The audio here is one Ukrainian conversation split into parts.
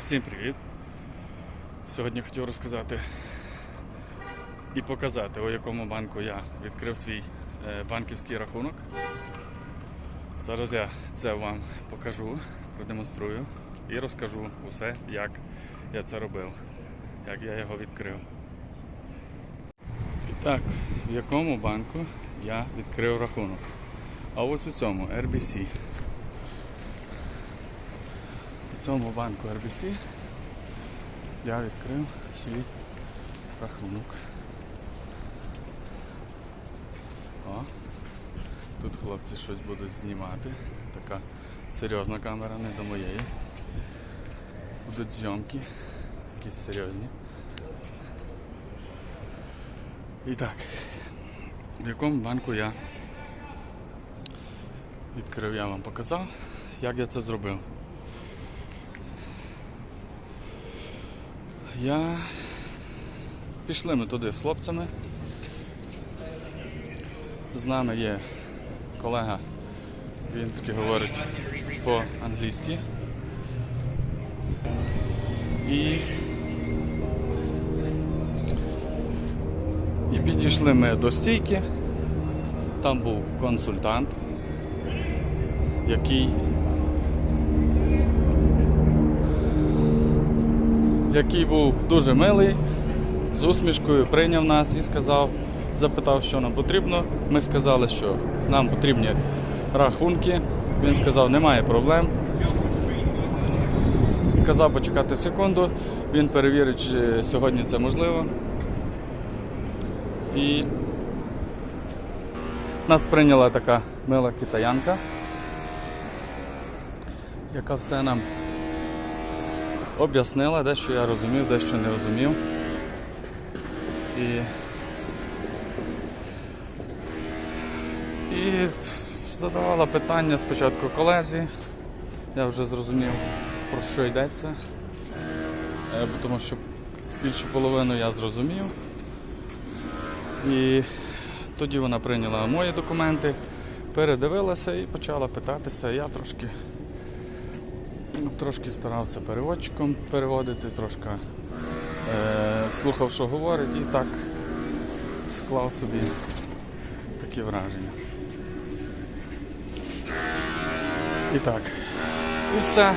Всім привіт! Сьогодні хотів розказати і показати, у якому банку я відкрив свій е, банківський рахунок. Зараз я це вам покажу, продемонструю і розкажу усе, як я це робив, як я його відкрив. І так, в якому банку я відкрив рахунок? А ось у цьому RBC. У цьому банку RBC я відкрив свій рахунок. О, тут хлопці щось будуть знімати. Така серйозна камера, не до моєї. Будуть зйомки, якісь серйозні. І так, в якому банку я відкрив, я вам показав, як я це зробив. Я пішли ми туди з хлопцями. З нами є колега, він таки говорить по-англійськи. І, і підійшли ми до стійки. Там був консультант, який який був дуже милий, з усмішкою прийняв нас і сказав, запитав, що нам потрібно. Ми сказали, що нам потрібні рахунки. Він сказав, немає проблем. Сказав почекати секунду, він перевірить, чи сьогодні це можливо. І нас прийняла така мила китаянка, яка все нам об'яснила, дещо я розумів, дещо не розумів. І, і задавала питання спочатку колезі. Я вже зрозумів, про що йдеться. Е, Тому що більшу половину я зрозумів. І тоді вона прийняла мої документи, передивилася і почала питатися. Я трошки Трошки старався переводчиком переводити, трошки е, слухав, що говорить, і так склав собі такі враження. І так, і все.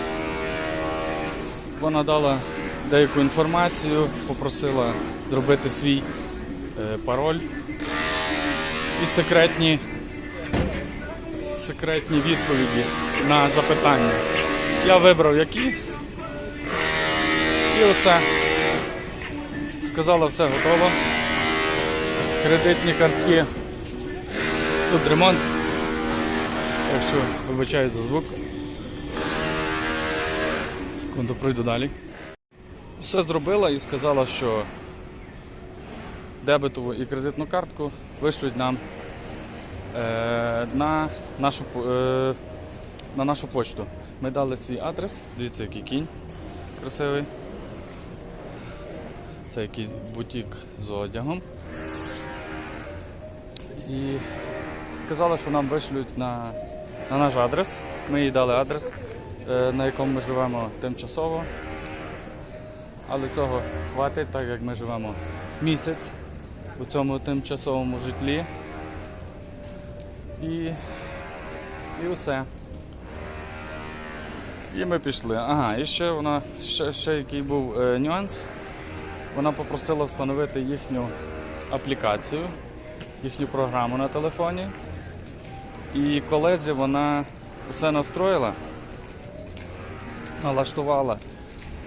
Вона дала деяку інформацію, попросила зробити свій е, пароль і секретні, секретні відповіді на запитання. Я вибрав які. І все. Сказала, все готово. Кредитні картки. Тут ремонт. Так що вибачаю за звук. Секунду пройду далі. Все зробила і сказала, що дебетову і кредитну картку вишлють нам е, на, нашу, е, на нашу почту. Ми дали свій адрес, дивіться, який кінь красивий. Це якийсь бутік з одягом. І сказали, що нам вишлють на, на наш адрес. Ми їй дали адрес, е, на якому ми живемо тимчасово. Але цього хватить, так як ми живемо місяць у цьому тимчасовому житлі. І, і все. І ми пішли. Ага, і ще вона ще, ще який був е, нюанс. Вона попросила встановити їхню аплікацію, їхню програму на телефоні. І колезі вона усе настроїла, налаштувала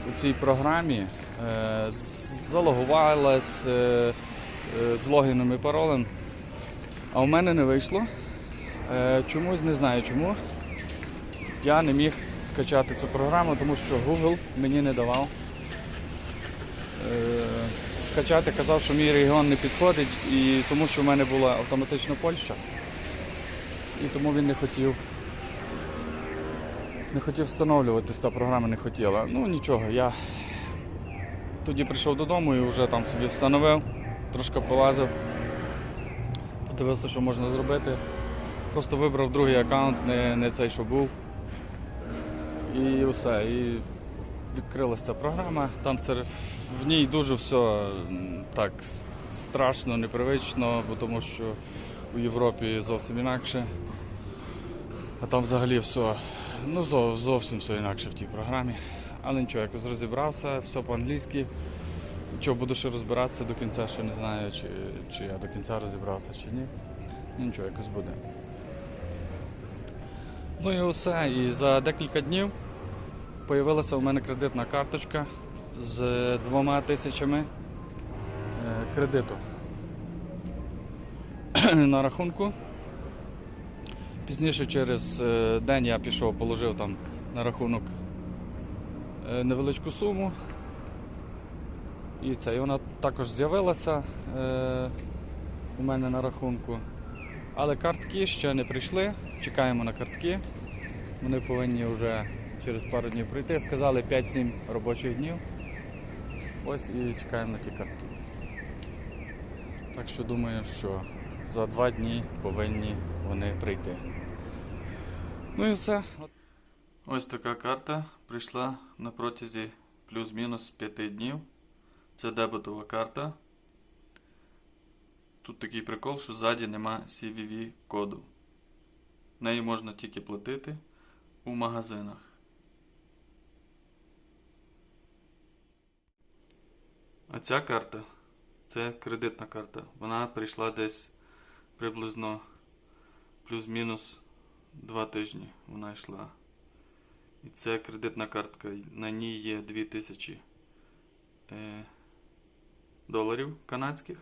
у цій програмі, е, залогувалась е, е, з логіном і паролем. А у мене не вийшло. Е, чомусь не знаю чому. Я не міг скачати цю програму, тому що Google мені не давав. Е, скачати казав, що мій регіон не підходить, і тому що в мене була автоматично Польща. І тому він не хотів. Не хотів встановлюватись, та програма не хотіла. Ну нічого, я тоді прийшов додому і вже там собі встановив, трошки полазив, подивився, що можна зробити. Просто вибрав другий аккаунт, не, не цей, що був. І все. І відкрилася ця програма. Там в ній дуже все так страшно, непривично, тому що у Європі зовсім інакше. А там взагалі все, ну зо- зовсім все інакше в тій програмі. Але нічого, якось розібрався, все по-англійськи. Нічого, буду ще розбиратися до кінця, ще не знаю, чи, чи я до кінця розібрався, чи ні. Ну нічого, якось буде. Ну і все. І за декілька днів Появилася у мене кредитна карточка з двома тисячами е, кредиту на рахунку. Пізніше через е, день я пішов, положив там на рахунок е, невеличку суму. І це, і вона також з'явилася у мене на рахунку. Але картки ще не прийшли. Чекаємо на картки. Вони повинні вже через пару днів прийти. Сказали 5-7 робочих днів. Ось і чекаємо на ті картки. Так що думаю, що за два дні повинні вони прийти. Ну і все. Ось така карта прийшла на протязі плюс-мінус 5 днів. Це дебетова карта. Тут такий прикол, що ззаді нема CVV коду. Нею можна тільки платити у магазинах. А ця карта це кредитна карта. Вона прийшла десь приблизно плюс-мінус 2 тижні. Вона йшла. І це кредитна картка. На ній є 2000 е, доларів канадських.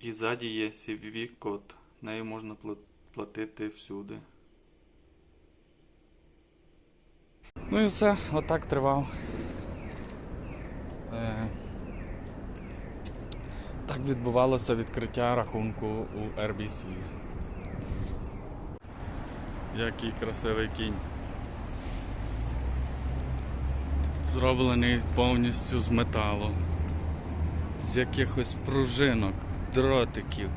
І ззаді є CVV код. Нею можна пла- платити всюди. Ну і все, отак тривав. Е, так відбувалося відкриття рахунку у RBC. Який красивий кінь. Зроблений повністю з металу, з якихось пружинок, дротиків,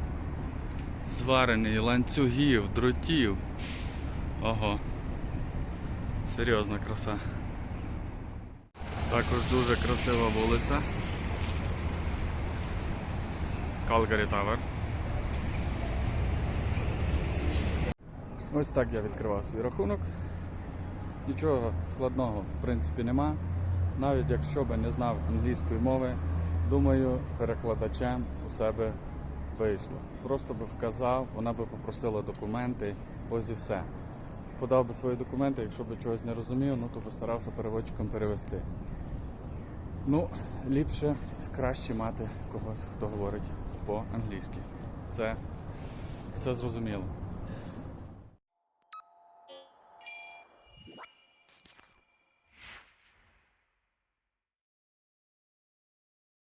зварений ланцюгів, дротів. Ого. Серйозна краса. Також дуже красива вулиця. Calgary Tower. Ось так я відкривав свій рахунок. Нічого складного в принципі нема. Навіть якщо би не знав англійської мови, думаю, перекладачем у себе вийшло. Просто би вказав, вона би попросила документи, ось і все. Подав би свої документи, якщо би чогось не розумів, ну то постарався переводчиком перевести. Ну, ліпше, краще мати когось, хто говорить по-англійськи. Це, це зрозуміло.